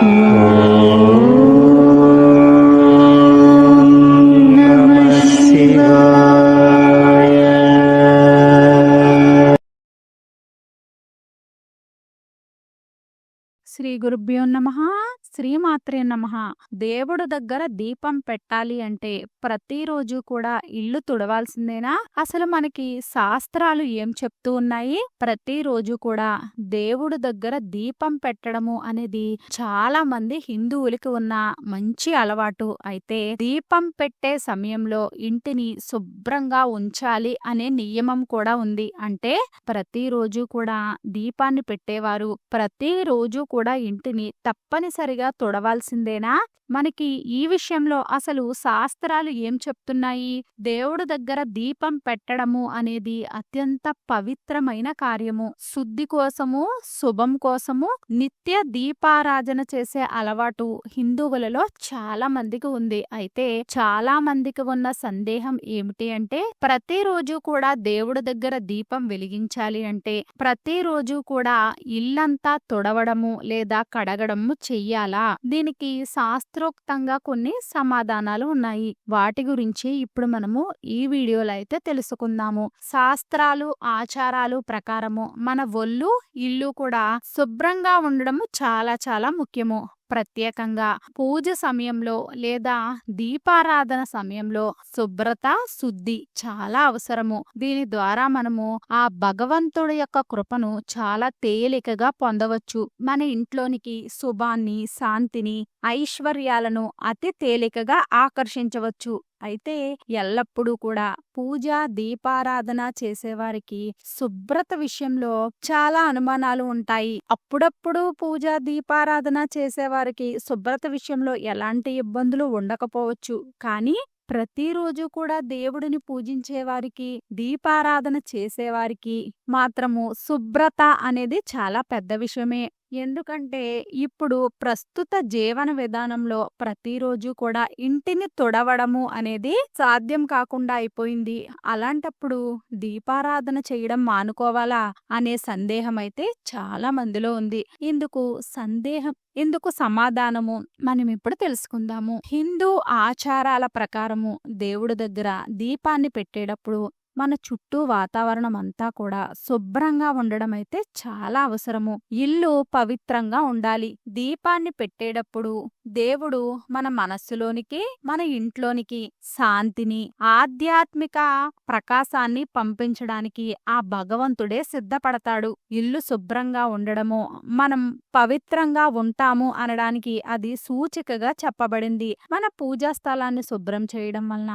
నమః శ్రీ గురుభ్యో నమ శ్రీమాత్రే నమ. దేవుడు దగ్గర దీపం పెట్టాలి అంటే ప్రతిరోజు కూడా ఇల్లు తుడవాల్సిందేనా? అసలు మనకి శాస్త్రాలు ఏం చెప్తూ ఉన్నాయి? ప్రతిరోజు కూడా దేవుడు దగ్గర దీపం పెట్టడము అనేది చాలా మంది హిందువులకి ఉన్న మంచి అలవాటు. అయితే దీపం పెట్టే సమయంలో ఇంటిని శుభ్రంగా ఉంచాలి అనే నియమం కూడా ఉంది. అంటే ప్రతిరోజు కూడా దీపాన్ని పెట్టేవారు. ప్రతిరోజు కూడా ఇంటిని తప్పనిసరిగా తొడవాల్సిందేనా? మనకి ఈ విషయంలో అసలు శాస్త్రాలు ఏం చెప్తున్నాయి? దేవుడు దగ్గర దీపం పెట్టడము అనేది అత్యంత పవిత్రమైన కార్యము. శుద్ధి కోసము శుభం కోసము నిత్య దీపారాధన చేసే అలవాటు హిందువులలో చాలా మందికి ఉంది. అయితే చాలా మందికి ఉన్న సందేహం ఏమిటి అంటే ప్రతిరోజు కూడా దేవుడి దగ్గర దీపం వెలిగించాలి అంటే ప్రతిరోజు కూడా ఇల్లంతా తొడవడము లేదా లేదా కడగడము చెయ్యాలా? దీనికి శాస్త్రోక్తంగా కొన్ని సమాధానాలు ఉన్నాయి. వాటి గురించి ఇప్పుడు మనము ఈ వీడియోలో అయితే తెలుసుకుందాము. శాస్త్రాలు ఆచారాలు ప్రకారము మన ఒళ్ళు ఇల్లు కూడా శుభ్రంగా ఉండడము చాలా చాలా ముఖ్యము. ప్రత్యేకంగా పూజ సమయంలో లేదా దీపారాధన సమయంలో శుభ్రత శుద్ధి చాలా అవసరము. దీని ద్వారా మనము ఆ భగవంతుడి యొక్క కృపను చాలా తేలికగా పొందవచ్చు. మన ఇంట్లోనికి శుభాన్ని శాంతిని ఐశ్వర్యాలను అతి తేలికగా ఆకర్షించవచ్చు. అయితే ఎల్లప్పుడూ కూడా పూజ దీపారాధన చేసేవారికి శుభ్రత విషయంలో చాలా అనుమానాలు ఉంటాయి. అప్పుడప్పుడు పూజ దీపారాధన చేసేవారికి శుభ్రత విషయంలో ఎలాంటి ఇబ్బందులు ఉండకపోవచ్చు. కానీ ప్రతిరోజు కూడా దేవుడిని పూజించే వారికి దీపారాధన చేసేవారికి మాత్రము శుభ్రత అనేది చాలా పెద్ద విషయమే. ఎందుకంటే ఇప్పుడు ప్రస్తుత జీవన విధానంలో ప్రతిరోజు కూడా ఇంటిని తొడవడము అనేది సాధ్యం కాకుండా అయిపోయింది. అలాంటప్పుడు దీపారాధన చేయడం మానుకోవాలా అనే సందేహం అయితే చాలా మందిలో ఉంది. ఇందుకు సందేహం ఇందుకు సమాధానము మనం ఇప్పుడు తెలుసుకుందాము. హిందూ ఆచారాల ప్రకారము దేవుడి దగ్గర దీపాన్ని పెట్టేటప్పుడు మన చుట్టూ వాతావరణం అంతా కూడా శుభ్రంగా ఉండడం అయితే చాలా అవసరము. ఇల్లు పవిత్రంగా ఉండాలి. దీపాన్ని పెట్టేటప్పుడు దేవుడు మన మనస్సులోనికి మన ఇంట్లోనికి శాంతిని ఆధ్యాత్మిక ప్రకాశాన్ని పంపించడానికి ఆ భగవంతుడే సిద్ధపడతాడు. ఇల్లు శుభ్రంగా ఉండడము మనం పవిత్రంగా ఉంటాము అనడానికి అది సూచికగా చెప్పబడింది. మన పూజా స్థలాన్ని శుభ్రం చేయడం వలన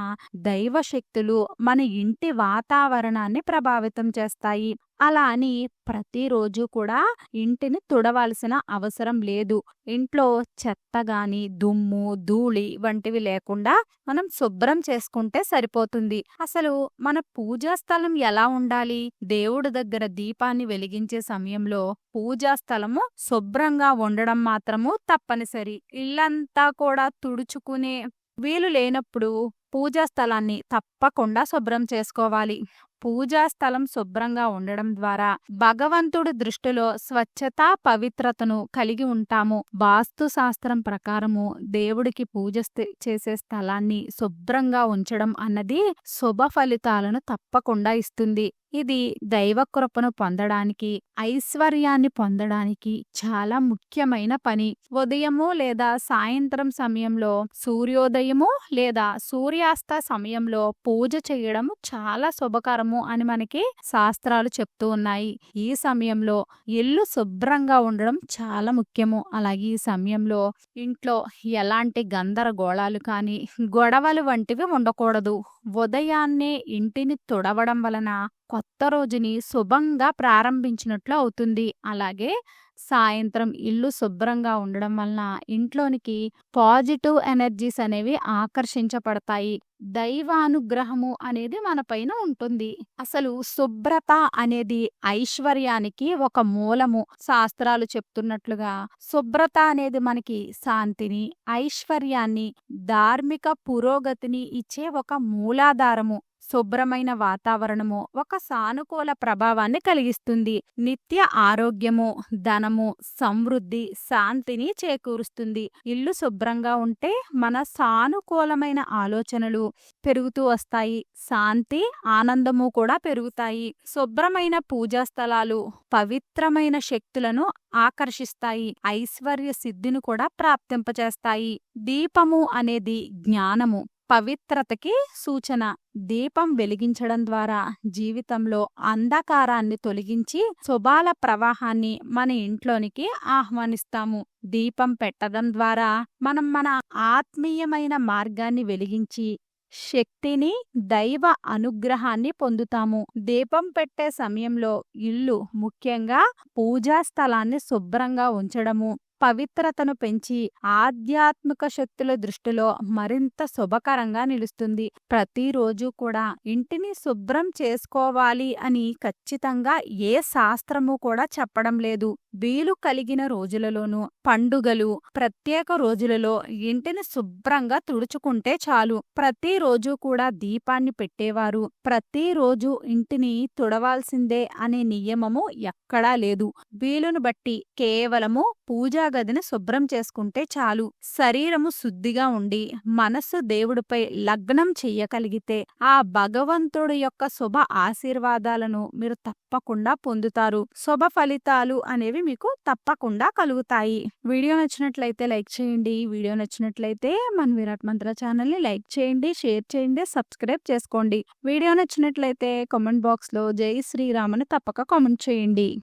దైవ శక్తులు మన ఇంటి వాతావరణాన్ని ప్రభావితం చేస్తాయి. అలా అని ప్రతిరోజు కూడా ఇంటిని తుడవాల్సిన అవసరం లేదు. ఇంట్లో చెత్త గాని దుమ్ము ధూళి వంటివి లేకుండా మనం శుభ్రం చేసుకుంటే సరిపోతుంది. అసలు మన పూజా స్థలం ఎలా ఉండాలి? దేవుడి దగ్గర దీపాన్ని వెలిగించే సమయంలో పూజా స్థలము శుభ్రంగా ఉండడం మాత్రము తప్పనిసరి. ఇల్లంతా కూడా తుడుచుకునే వీలు లేనప్పుడు పూజా స్థలాన్ని తప్పకుండా శుభ్రం చేసుకోవాలి. పూజా స్థలం శుభ్రంగా ఉండడం ద్వారా భగవంతుడి దృష్టిలో స్వచ్ఛత పవిత్రతను కలిగి ఉంటాము. వాస్తు శాస్త్రం ప్రకారము దేవుడికి పూజ స్థి- చేసే స్థలాన్ని శుభ్రంగా ఉంచడం అన్నది శుభ ఫలితాలను తప్పకుండా ఇస్తుంది. ఇది దైవ కృపను పొందడానికి ఐశ్వర్యాన్ని పొందడానికి చాలా ముఖ్యమైన పని. ఉదయము లేదా సాయంత్రం సమయంలో సూర్యోదయము లేదా సూర్య సూర్యాస్త సమయంలో పూజ చేయడం చాలా శుభకరము అని మనకి శాస్త్రాలు చెప్తూ ఉన్నాయి. ఈ సమయంలో ఇల్లు శుభ్రంగా ఉండడం చాలా ముఖ్యము. అలాగే ఈ సమయంలో ఇంట్లో ఎలాంటి గందరగోళాలు కానీ గొడవలు వంటివి ఉండకూడదు. ఉదయాన్నే ఇంటిని తుడవడం వలన కొత్త రోజుని శుభంగా ప్రారంభించినట్లు అవుతుంది. అలాగే సాయంత్రం ఇల్లు శుభ్రంగా ఉండడం వలన ఇంట్లోనికి పాజిటివ్ ఎనర్జీస్ అనేవి ఆకర్షించబడతాయి. దైవానుగ్రహము అనేది మన పైన ఉంటుంది. అసలు శుభ్రత అనేది ఐశ్వర్యానికి ఒక మూలము. శాస్త్రాలు చెప్తున్నట్లుగా శుభ్రత అనేది మనకి శాంతిని ఐశ్వర్యాన్ని ధార్మిక పురోగతిని ఇచ్చే ఒక మూలాధారము. శుభ్రమైన వాతావరణము ఒక సానుకూల ప్రభావాన్ని కలిగిస్తుంది. నిత్య ఆరోగ్యము ధనము సమృద్ధి శాంతిని చేకూరుస్తుంది. ఇల్లు శుభ్రంగా ఉంటే మన సానుకూలమైన ఆలోచనలు పెరుగుతూ వస్తాయి. శాంతి ఆనందము కూడా పెరుగుతాయి. శుభ్రమైన పూజా స్థలాలు పవిత్రమైన శక్తులను ఆకర్షిస్తాయి. ఐశ్వర్య సిద్ధిని కూడా ప్రాప్తింపచేస్తాయి. దీపము అనేది జ్ఞానము. పవిత్రతకి సూచన. దీపం వెలిగించడం ద్వారా జీవితంలో అంధకారాన్ని తొలగించి శుభాల ప్రవాహాన్ని మన ఇంట్లోనికి ఆహ్వానిస్తాము. దీపం పెట్టడం ద్వారా మనం మన ఆత్మీయమైన మార్గాన్ని వెలిగించి శక్తిని దైవ అనుగ్రహాన్ని పొందుతాము. దీపం పెట్టే సమయంలో ఇల్లు ముఖ్యంగా పూజా స్థలాన్ని శుభ్రంగా ఉంచడము పవిత్రతను పెంచి ఆధ్యాత్మిక శక్తుల దృష్టిలో మరింత శుభకరంగా నిలుస్తుంది. ప్రతిరోజు కూడా ఇంటిని శుభ్రం చేసుకోవాలి అని ఖచ్చితంగా ఏ శాస్త్రము కూడా చెప్పడం లేదు. వీలు కలిగిన రోజులలోనూ పండుగలు ప్రత్యేక రోజులలో ఇంటిని శుభ్రంగా తుడుచుకుంటే చాలు. ప్రతిరోజు కూడా దీపాన్ని పెట్టేవారు. ప్రతిరోజు ఇంటిని తుడవాల్సిందే అనే నియమము ఎక్కడా లేదు. వీలును బట్టి కేవలము పూజా గదిని శుభ్రం చేసుకుంటే చాలు. శరీరము శుద్ధిగా ఉండి మనస్సు దేవుడిపై లగ్నం చెయ్యగలిగితే ఆ భగవంతుడి యొక్క శుభ ఆశీర్వాదాలను మీరు తప్పకుండా పొందుతారు. శుభ ఫలితాలు అనేవి మీకు తప్పకుండా కలుగుతాయి. వీడియో నచ్చినట్లయితే లైక్ చేయండి. వీడియో నచ్చినట్లయితే మన విరాట్ మంత్ర ఛానల్ని లైక్ చేయండి షేర్ చేయండి సబ్స్క్రైబ్ చేసుకోండి. వీడియో నచ్చినట్లయితే కామెంట్ బాక్స్లో జై శ్రీరామ్ అని తప్పక కామెంట్ చేయండి.